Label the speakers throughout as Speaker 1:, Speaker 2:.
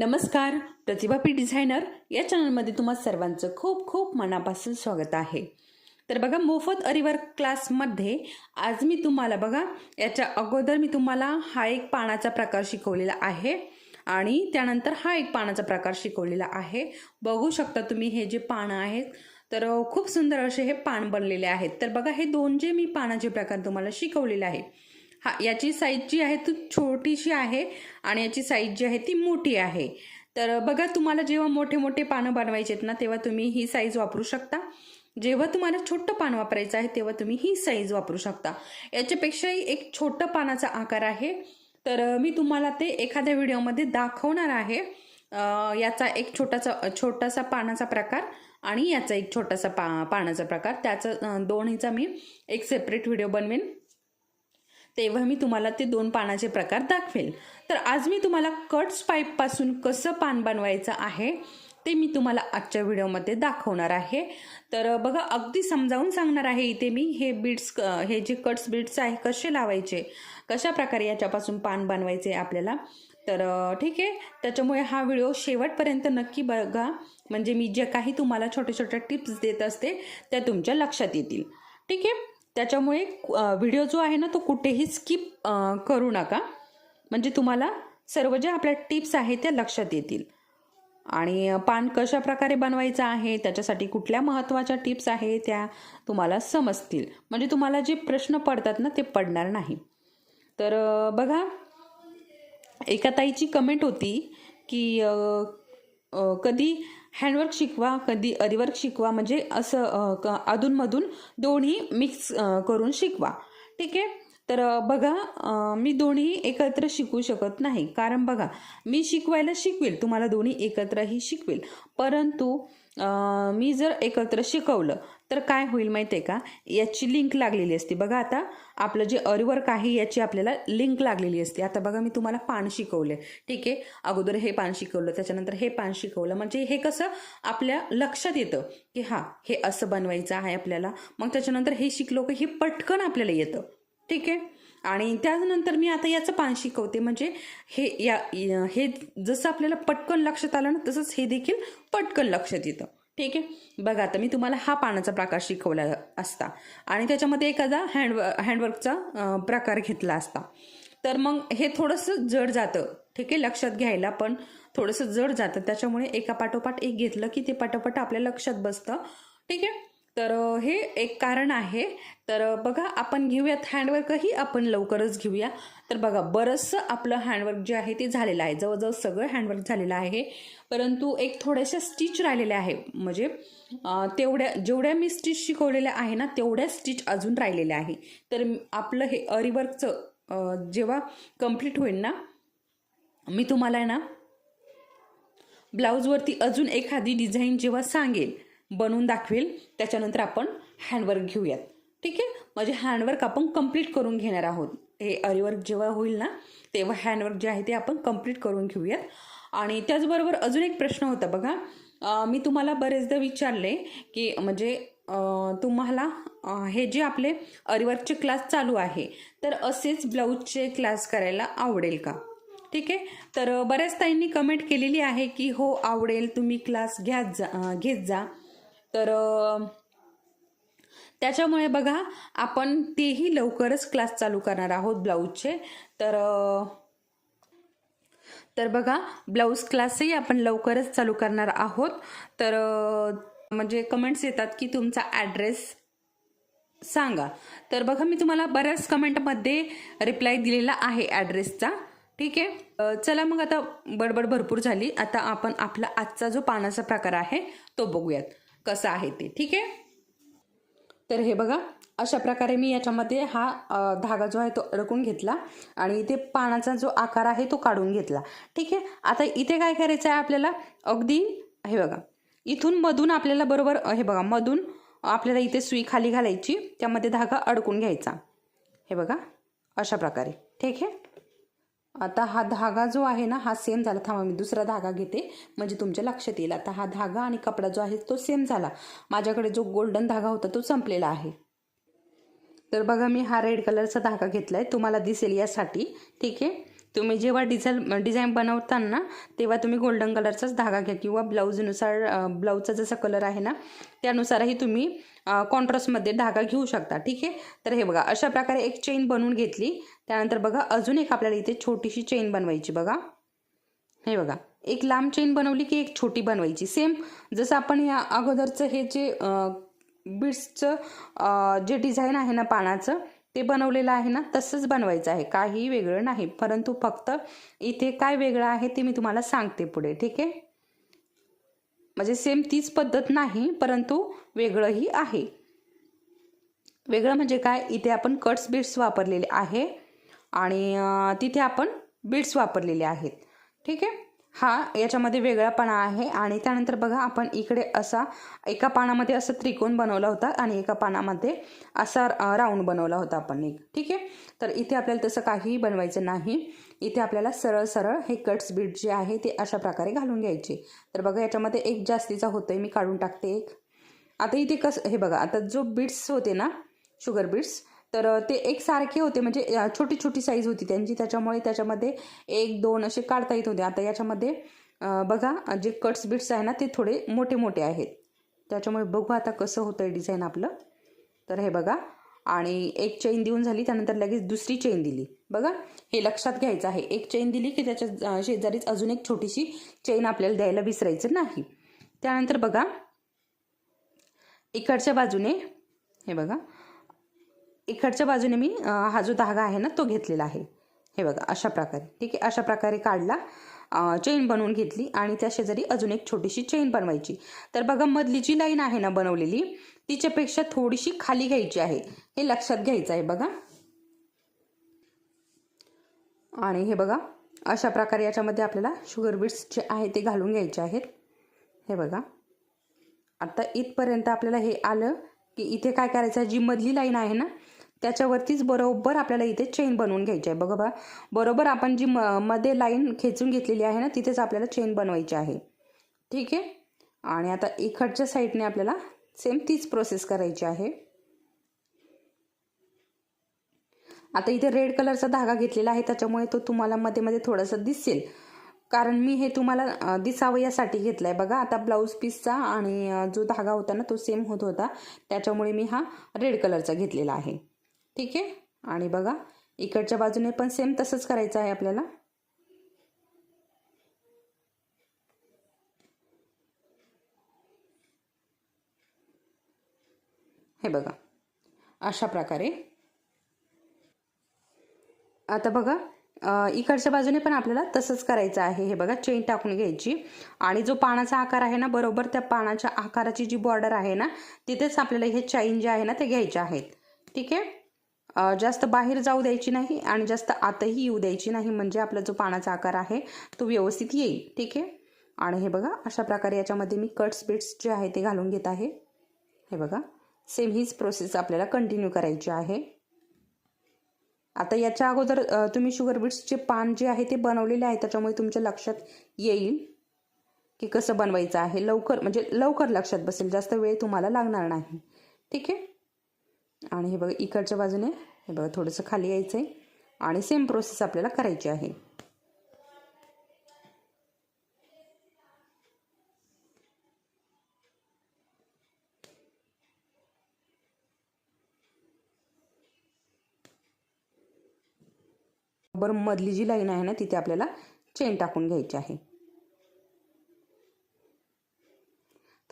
Speaker 1: नमस्कार प्रतिभा P designer. या चॅनलमध्ये तुम्हा सर्वांचं खूप खूप मनापासून स्वागत आहे. तर बघा मोफत अरिवर्क क्लासमध्ये आज मी तुम्हाला बघा याच्या अगोदर मी तुम्हाला हा एक पानाचा प्रकार शिकवलेला आहे आणि त्यानंतर हा एक पानाचा प्रकार शिकवलेला आहे. बघू शकता तुम्ही हे जे पानं आहेत तर खूप सुंदर असे हे पान बनलेले आहेत. तर बघा हे दोन जे मी पानाचे प्रकार तुम्हाला शिकवलेले आहे. हा याची साईज जी आहे ती छोटीशी आहे आणि याची साईज जी आहे ती मोठी आहे. तर बघा तुम्हाला जेव्हा मोठे मोठे पानं बनवायचे आहेत ना तेव्हा तुम्ही ही साईज वापरू शकता. जेव्हा तुम्हाला छोटं पान वापरायचं आहे तेव्हा तुम्ही ही साईज वापरू शकता. याच्यापेक्षाही एक छोटं पानाचा आकार आहे. तर मी तुम्हाला ते एखाद्या व्हिडिओमध्ये दाखवणार आहे. याचा एक छोटासा छोटासा पानाचा प्रकार आणि याचा एक छोटासा पा पानाचा प्रकार. त्याचा दोन्हीचा मी एक सेपरेट व्हिडिओ बनवेन. तेव्हा मी तुम्हाला ते दोन पानाचे प्रकार दाखवेल. तर आज मी तुम्हाला कट्स पाईपपासून कसं पान बनवायचं आहे ते मी तुम्हाला आजच्या व्हिडिओमध्ये दाखवणार आहे. तर बघा अगदी समजावून सांगणार आहे इथे मी हे बीड्स हे जे कट्स बीड्स आहे कसे लावायचे कशा प्रकारे याच्यापासून पान बनवायचे आपल्याला. तर ठीक आहे त्याच्यामुळे हा व्हिडिओ शेवटपर्यंत नक्की बघा. म्हणजे मी जे काही तुम्हाला छोट्या छोट्या टिप्स देत असते त्या तुमच्या लक्षात येतील. ठीक आहे? त्याच्यामुळे व्हिडिओ जो आहे ना तो कुठेही स्किप करू नका. म्हणजे तुम्हाला सर्व ज्या आपल्या टिप्स आहेत त्या लक्षात येतील. आणि पान कशा प्रकारे बनवायचं आहे त्याच्यासाठी कुठल्या महत्त्वाच्या टिप्स आहे त्या तुम्हाला समजतील. म्हणजे तुम्हाला जे प्रश्न पडतात ना ते पडणार नाही. तर बघा एका ताईची कमेंट होती की कधी हँडवर्क शिकवा कधी अरिवर्क शिकवा म्हणजे असं क- अधूनमधून दोन्ही मिक्स करून शिकवा. ठीक आहे? तर बघा मी दोन्ही एकत्र शिकू शकत नाही. कारण बघा मी शिकवायला शिकवेल तुम्हाला दोन्ही एकत्रही शिकवेल. परंतु मी जर एकत्र शिकवलं तर काय होईल माहिती आहे का? याची लिंक लागलेली असते. बघा आता आपलं जे अरिवर्क आहे याची आपल्याला लिंक लागलेली असते. आता बघा मी तुम्हाला पान शिकवले ठीक? आहे अगोदर हे पान शिकवलं त्याच्यानंतर हे पान शिकवलं. म्हणजे हे कसं? आपल्या लक्षात येतं की हां हे असं बनवायचं आहे आपल्याला. मग त्याच्यानंतर हे शिकलो की हे पटकन आपल्याला येतं. ठीक? आहे आणि त्यानंतर मी आता याचं पान शिकवते. म्हणजे हे या हे जसं आपल्याला पटकन लक्षात आलं ना तसंच हे देखील पटकन लक्षात येतं. ठीक आहे? बघा आता मी तुम्हाला हा पानाचा प्रकार शिकवला असता. आणि त्याच्यामध्ये एखादा हँड हँडवर्कचा प्रकार घेतला असता. तर मग हे थोडंसं जड जातं ठीक आहे? लक्षात घ्यायला पण थोडंसं जड जातं. त्याच्यामुळे एका पाठोपाठ एक घेतलं की ते पाठोपाठ आपल्या लक्षात बसतं. ठीक आहे? तर हे एक कारण आहे. तर बघा आपण घेऊयात हँडवर्कही आपण लवकरच घेऊया. तर बघा बरंचसं आपलं हँडवर्क जे आहे ते झालेलं आहे. जवळजवळ सगळं हँडवर्क झालेलं आहे. परंतु एक थोड्याशा स्टिच राहिलेल्या आहे. म्हणजे तेवढ्या जेवढ्या मी स्टिच शिकवलेल्या आहे ना तेवढ्या स्टिच अजून राहिलेल्या आहे. तर आपलं हे अरिवर्कचं जेव्हा कंप्लीट होईल ना मी तुम्हाला ना ब्लाऊजवरती अजून एखादी डिझाईन जेव्हा सांगेल बनवून दाखवेल. त्याच्यानंतर आपण हँडवर्क घेऊयात. ठीक आहे? म्हणजे हँडवर्क आपण कंप्लीट करून घेणार आहोत. हे अरिवर्क जेव्हा होईल ना तेव्हा हँडवर्क जे आहे ते आपण कंप्लीट करून घेऊयात. आणि त्याचबरोबर अजून एक प्रश्न होता बघा. मी तुम्हाला बरेचदा विचारले की म्हणजे तुम्हाला हे जे आपले अरिवर्कचे क्लास चालू आहे तर असेच ब्लाऊजचे क्लास करायला आवडेल का? ठीक आहे? तर बऱ्याच ताईंनी कमेंट केलेली आहे की हो आवडेल. तुम्ही क्लास घ्या जा घेत जा. तर त्याच्यामुळे बघा आपण तेही लवकरच क्लास चालू करणार आहोत ब्लाऊजचे. तर तर बघा ब्लाऊज क्लासही आपण लवकरच चालू करणार आहोत. तर म्हणजे कमेंट्स येतात की तुमचा ॲड्रेस सांगा. तर बघा मी तुम्हाला बऱ्याच कमेंटमध्ये रिप्लाय दिलेला आहे ॲड्रेसचा ठीक आहे? चला मग आता बडबड भरपूर झाली. आता आपण आपला आजचा जो पानाचा प्रकार आहे तो बघूयात. कसं आहे ते ठीक आहे? तर हे बघा अशा प्रकारे मी याच्यामध्ये हा धागा जो आहे तो अडकून घेतला आणि इथे पानाचा जो आकार आहे तो काढून घेतला ठीक आहे? आता इथे काय करायचं आहे आपल्याला? अगदी हे बघा इथून मधून आपल्याला बरोबर हे बघा मधून आपल्याला इथे सुई खाली घालायची त्यामध्ये धागा अडकून घ्यायचा हे बघा अशा प्रकारे ठीक आहे? आता हा धागा जो आहे ना हा सेम झाला. थांबा मी दुसरा धागा घेते. म्हणजे तुमच्या लक्षात येईल. आता हा धागा आणि कपडा जो आहे तो सेम झाला. माझ्याकडे जो गोल्डन धागा होता तो संपलेला आहे. तर बघा मी हा रेड कलरचा धागा घेतला आहे तुम्हाला दिसेल यासाठी. ठीक आहे? तुम्ही जेव्हा डिझाईन डिझाईन बनवताना तेव्हा तुम्ही गोल्डन कलरचाच धागा घ्या किंवा ब्लाऊजनुसार ब्लाऊजचा जसा कलर आहे ना त्यानुसारही तुम्ही कॉन्ट्रास्टमध्ये धागा घेऊ शकता. ठीक आहे? तर हे बघा अशा प्रकारे एक चेन बनवून घेतली. त्यानंतर बघा अजून एक आपल्याला इथे छोटीशी चेन बनवायची बघा. हे बघा एक लांब चेन बनवली की एक छोटी बनवायची. सेम जसं आपण या अगोदरचं हे जे बीड्सचं जे डिझाईन आहे ना पानाचं ते बनवलेलं आहे ना तसंच बनवायचं आहे. काही वेगळं नाही. परंतु फक्त इथे काय वेगळं आहे ते मी तुम्हाला सांगते पुढे ठीक आहे? म्हणजे सेम तीच पद्धत नाही परंतु वेगळंही आहे. वेगळं म्हणजे काय? इथे आपण कट्स बीड्स वापरलेले आहे आणि तिथे आपण बीड्स वापरलेले आहेत. ठीक आहे? हा याच्यामध्ये वेगळापणा आहे आणि त्यानंतर बघा आपण इकडे असा एका पानामध्ये असं त्रिकोण बनवला होता आणि एका पानामध्ये असा राऊंड बनवला होता आपण एक. ठीक आहे? तर इथे आपल्याला तसं काहीही बनवायचं नाही. इथे आपल्याला सरळ सरळ हे कट्स बीड जे आहे ते अशा प्रकारे घालून घ्यायचे. तर बघा याच्यामध्ये एक जास्तीचा होतोय मी काढून टाकते एक. आता इथे कसं हे बघा आता जो बीट्स होते ना शुगर बीट्स तर ते एक सारखे होते. म्हणजे छोटी छोटी साईज होती त्यांची. त्याच्यामुळे त्याच्यामध्ये एक दोन असे काढता येत होते. आता याच्यामध्ये बघा जे कट्स बिट्स आहे ना ते थोडे मोठे मोठे आहेत. त्याच्यामुळे बघू आता कसं होतं आहे डिझाईन आपलं. तर हे बघा. आणि एक चेन देऊन झाली. त्यानंतर लगेच दुसरी चेन दिली. बघा. हे लक्षात घ्यायचं आहे. एक चेन दिली की त्याच्या शेजारीच अजून एक छोटीशी चेन आपल्याला द्यायला विसरायचं नाही. त्यानंतर बघा. इकडच्या बाजूने हे बघा. इकडच्या बाजूने मी हा जो धागा आहे ना तो घेतलेला आहे. हे बघा अशा प्रकारे. ठीक आहे? अशा प्रकारे काढला चेन बनवून घेतली आणि त्या शेजारी अजून एक छोटीशी चेन बनवायची. तर बघा मधली जी लाईन आहे ना बनवलेली तिच्यापेक्षा थोडीशी खाली घ्यायची आहे. हे लक्षात घ्यायचं आहे बघा. आणि हे बघा अशा प्रकारे याच्यामध्ये आपल्याला शुगर बीट्स जे आहे ते घालून घ्यायचे आहेत. हे बघा. आता इथपर्यंत आपल्याला हे आलं की इथे काय करायचं आहे? जी मधली लाईन आहे ना त्याच्यावरतीच बरोबर आपल्याला इथे चेन बनवून घ्यायची आहे. बघा बा बरोबर आपण जी म मध्ये लाईन खेचून घेतलेली आहे ना तिथेच आपल्याला चेन बनवायची आहे. ठीक आहे? आणि आता इकडच्या साईडने आपल्याला सेम तीच प्रोसेस करायची आहे. आता इथे रेड कलरचा धागा घेतलेला आहे त्याच्यामुळे तो तुम्हाला मध्ये मध्ये थोडासा दिसेल. कारण मी हे तुम्हाला दिसावं यासाठी घेतलं आहे बघा आता ब्लाऊज पीसचा आणि जो धागा होता ना तो सेम होत होता. त्याच्यामुळे मी हा रेड कलरचा घेतलेला आहे. ठीक आहे? आणि बघा इकडच्या बाजूने पण सेम तसंच करायचं आहे आपल्याला. हे बघा अशा प्रकारे. आता बघा इकडच्या बाजूने पण आपल्याला तसंच करायचं आहे. हे बघा चेन टाकून घ्यायची. आणि जो पानाचा आकार आहे ना बरोबर त्या पानाच्या आकाराची जी बॉर्डर आहे ना तिथेच आपल्याला हे चैन जे आहे ना ते घ्यायचे आहेत. ठीक आहे? जास्त बाहेर जाऊ द्यायची नाही आणि जास्त आतही येऊ द्यायची नाही म्हणजे आपला जो पानाचा आकार आहे तो व्यवस्थित येईल. ठीक आहे? आणि हे बघा अशा प्रकारे याच्यामध्ये मी कट्स बिट्स जे आहे ते घालून घेत आहे. हे बघा सेम हीच प्रोसेस आपल्याला कंटिन्यू करायची आहे. आता याच्या अगोदर तुम्ही शुगर बीट्सचे पान जे आहे ते बनवलेले आहे त्याच्यामुळे तुमच्या लक्षात येईल की कसं बनवायचं आहे. लवकर म्हणजे लवकर लक्षात बसेल जास्त वेळ तुम्हाला लागणार नाही. ठीक आहे? आणि हे बघा इकडच्या बाजूने हे बघा थोडंसं खाली यायचं आहे आणि सेम प्रोसेस आपल्याला करायची आहे. बरं मधली जी लाईन आहे ना तिथे आपल्याला चेन टाकून घ्यायची आहे.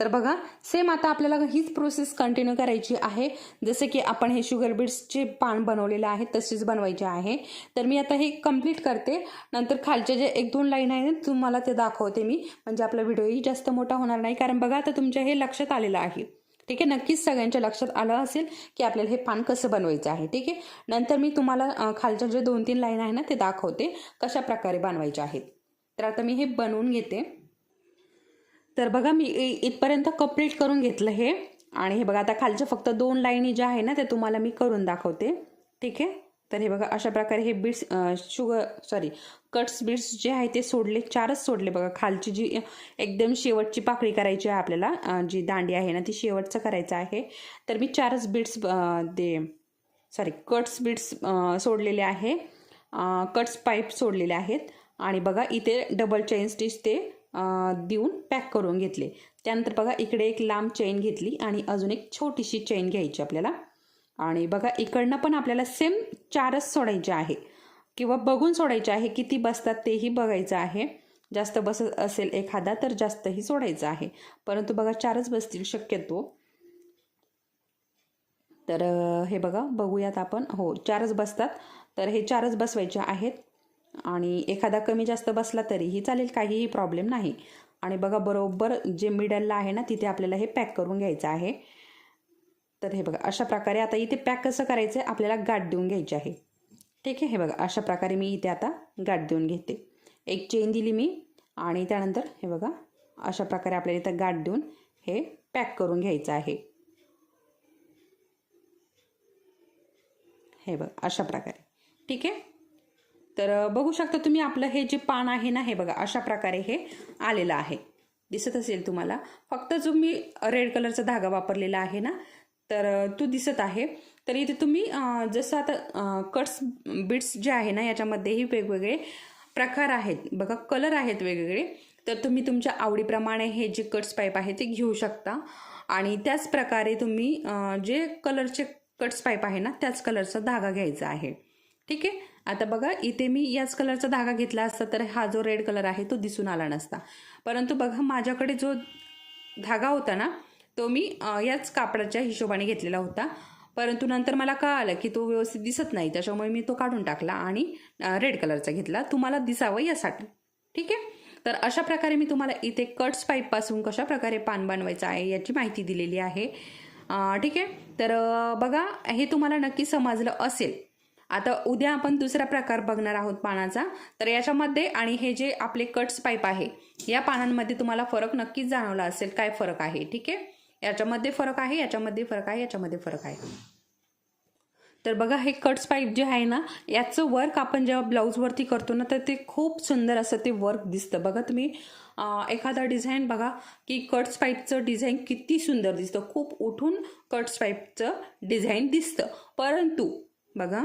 Speaker 1: तर बघा सेम आता आपल्याला हीच प्रोसेस कंटिन्यू करायची आहे. जसं की आपण हे शुगर बीट्सचे पान बनवलेलं आहे तसेच बनवायचे आहे. तर मी आता हे कंप्लीट करते. नंतर खालचे जे एक दोन लाईन आहे ना तुम्हाला ते दाखवते मी. म्हणजे आपला व्हिडिओही जास्त मोठा होणार नाही कारण बघा आता तुमच्या हे लक्षात आलेलं आहे. ठीक आहे नक्कीच सगळ्यांच्या लक्षात आलं असेल की आपल्याला हे पान कसं बनवायचं आहे. ठीक आहे नंतर मी तुम्हाला खालच्या जे दोन तीन लाईन आहे ना ते दाखवते कशा प्रकारे बनवायचे आहेत. तर आता मी हे बनवून घेते. तर बघा मी इ- इथपर्यंत कंप्लीट करून घेतलं हे. आणि हे बघा आता खालच्या फक्त दोन लाईनी ज्या आहे ना ते तुम्हाला मी करून दाखवते. ठीक आहे? तर हे बघा अशा प्रकारे हे beets sugar sorry cuts beets जे आहे ते सोडले चारच सोडले बघा. खालची जी एकदम शेवटची पाकळी करायची आहे आपल्याला जी दांडी आहे ना ती शेवटचं करायचं आहे. तर मी चारच बीट्स ते सॉरी कट्स बीट्स सोडलेले आहे. कट्स पाईप सोडलेले आहेत. आणि बघा इथे डबल चेन स्टिच ते देऊन पॅक करून घेतले. त्यानंतर बघा इकडे एक लांब चेन घेतली आणि अजून एक छोटीशी चेन घ्यायची आपल्याला. आणि बघा इकडनं पण आपल्याला सेम चारच सोडायचे आहे. किंवा बघून सोडायचे आहे किती बसतात तेही बघायचं आहे. जास्त बसत असेल एखादा तर जास्तही सोडायचं आहे. परंतु बघा चारच बसतील शक्यतो. तर हे बघा बघूयात आपण. हो चारच बसतात. तर हे चारच बसवायचे आहेत. आणि एखादा कमी जास्त बसला तरीही चालेल काहीही प्रॉब्लेम नाही. आणि बघा बरोबर जे मिडलला आहे ना तिथे आपल्याला हे पॅक करून घ्यायचं आहे. तर हे बघा अशा प्रकारे आता इथे पॅक कसं करायचं आहे आपल्याला गाठ देऊन घ्यायची आहे. ठीक आहे? हे बघा अशा प्रकारे मी इथे आता गाठ देऊन घेते. एक चेन दिली मी आणि त्यानंतर हे बघा अशा प्रकारे आपल्याला इथं गाठ देऊन हे पॅक करून घ्यायचं आहे. हे बघ अशा प्रकारे. ठीक आहे? तर बघू शकता तुम्ही आपलं हे जे पान आहे ना हे बघा अशा प्रकारे हे आलेलं आहे. दिसत असेल तुम्हाला. फक्त जो मी रेड कलरचा धागा वापरलेला आहे ना तर तो दिसत आहे. तर इथे तुम्ही जसं आता कट्स बिट्स जे आहे ना याच्यामध्येही वेगवेगळे प्रकार आहेत. बघा कलर आहेत वेगवेगळे. तर तुम्ही तुमच्या आवडीप्रमाणे हे जे कट्स पाईप आहे ते घेऊ शकता. आणि त्याच प्रकारे तुम्ही जे कलरचे कट्स पाईप आहे ना त्याच कलरचा धागा घ्यायचा आहे. ठीक आहे? आता बघा इथे मी याच कलरचा धागा घेतला असता तर हा जो रेड कलर आहे तो दिसून आला नसता. परंतु बघा माझ्याकडे जो धागा होता ना तो मी याच कापडाच्या हिशोबाने घेतलेला होता. परंतु नंतर मला कळालं की तो व्यवस्थित दिसत नाही त्याच्यामुळे मी तो काढून टाकला आणि रेड कलरचा घेतला. तुम्हाला दिसावं यासाठी. ठीक आहे? तर अशा प्रकारे मी तुम्हाला इथे कट्स पाईपपासून कशा प्रकारे पान बनवायचं आहे याची माहिती दिलेली आहे. ठीक आहे? तर बघा हे तुम्हाला नक्की समजलं असेल. आता उद्या आपण दुसरा प्रकार बघणार आहोत पानाचा. तर याच्यामध्ये आणि हे जे आपले कट्स पाईप आहे या पानांमध्ये तुम्हाला फरक नक्कीच जाणवला असेल काय फरक आहे ठीक आहे? याच्यामध्ये फरक आहे याच्यामध्ये फरक आहे याच्यामध्ये फरक आहे. तर बघा हे कट्स पाईप जे आहे ना याचं वर्क आपण जेव्हा ब्लाऊजवरती करतो ना तर ते खूप सुंदर असं ते वर्क दिसतं. बघा तुम्ही एखादा डिझाईन बघा की कट्स पाईपचं डिझाईन किती सुंदर दिसतं. खूप उठून कट्स पाईपचं डिझाईन दिसतं. परंतु बघा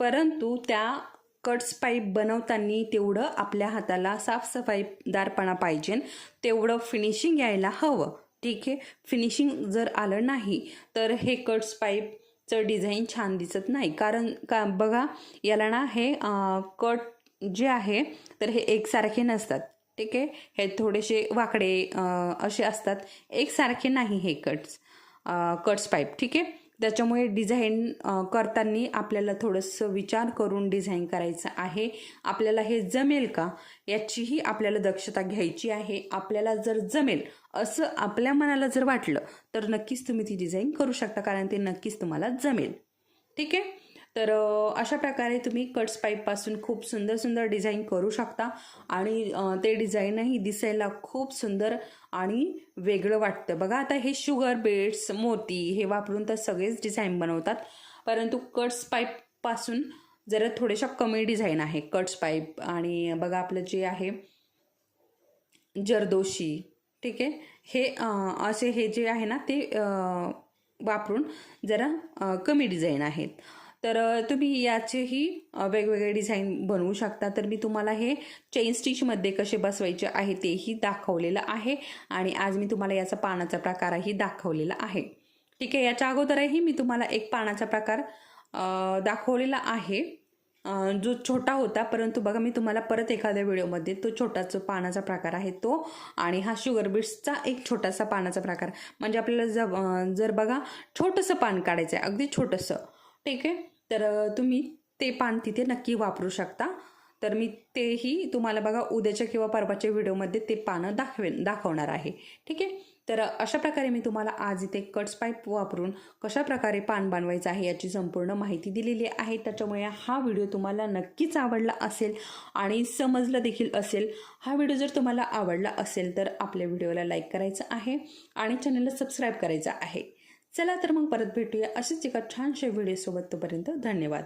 Speaker 1: परंतु त्या कट्स पाईप बनवताना तेवढं आपल्या हाताला साफसफाईदारपणा पाहिजे. तेवढं फिनिशिंग यायला हवं. ठीक आहे? फिनिशिंग जर आलं नाही तर हे कट्स पाईपचं डिझाईन छान दिसत नाही. कारण का बघा याला ना हे कट जे आहे तर हे एकसारखे नसतात. ठीक आहे? हे थोडेसे वाकडे असे असतात. एकसारखे नाही हे कट्स कट्स पाईप ठीक आहे? त्याच्यामुळे डिझाईन करताना आपल्याला थोडंसं विचार करून डिझाईन करायचं आहे. आपल्याला हे जमेल का? याचीही आपल्याला दक्षता घ्यायची आहे. आपल्याला जर जमेल असं आपल्या मनाला जर वाटलं तर नक्कीच तुम्ही ती डिझाईन करू शकता कारण ते नक्कीच तुम्हाला जमेल. ठीक आहे? तर अशा प्रकारे तुम्ही कट्स पाईपपासून खूप सुंदर सुंदर डिझाईन करू शकता. आणि ते डिझाईनही दिसायला खूप सुंदर आणि वेगळं वाटतं. बघा आता हे शुगर बेड्स मोती हे वापरून तर सगळेच डिझाईन बनवतात. परंतु कट्स पाईपपासून जरा थोड्याशा कमी डिझाईन आहे कट्स पाईप आणि बघा आपलं जे आहे जरदोशी ठीक आहे? हे असे हे जे आहे ना ते वापरून जरा कमी डिझाईन आहेत. तर तुम्ही याचेही वेगवेगळे डिझाईन बनवू शकता. तर मी तुम्हाला हे चेन स्टिचमध्ये कसे बसवायचे आहे तेही दाखवलेलं आहे. आणि आज मी तुम्हाला याचा पानाचा प्रकारही दाखवलेला आहे. ठीक आहे याच्या अगोदरही मी तुम्हाला एक पानाचा प्रकार दाखवलेला आहे. जो छोटा होता परंतु बघा मी तुम्हाला परत एखाद्या व्हिडिओमध्ये तो छोटाचा पानाचा प्रकार आहे तो. आणि हा शुगर बीट्सचा एक छोटासा पानाचा प्रकार. म्हणजे आपल्याला जर जर बघा छोटंसं पान काढायचं आहे अगदी छोटंसं. ठीक आहे. तर तुम्ही ते पान तिथे नक्की वापरू शकता. तर मी तेही तुम्हाला बघा उद्याच्या किंवा परवाच्या व्हिडिओमध्ये ते पानं दाखवेन दाखवणार आहे. ठीक आहे? तर अशा प्रकारे मी तुम्हाला आज इथे कट्स पाईप वापरून कशा प्रकारे पान बनवायचं आहे याची संपूर्ण माहिती दिलेली आहे. त्याच्यामुळे हा व्हिडिओ तुम्हाला नक्कीच आवडला असेल आणि समजलं देखील असेल. हा व्हिडिओ जर तुम्हाला आवडला असेल तर आपल्या व्हिडिओला लाईक करायचं आहे आणि चॅनलला सबस्क्राईब करायचं आहे. चला तर मग परत भेटूया असेच एका छानशा व्हिडिओसोबत तोपर्यंत धन्यवाद.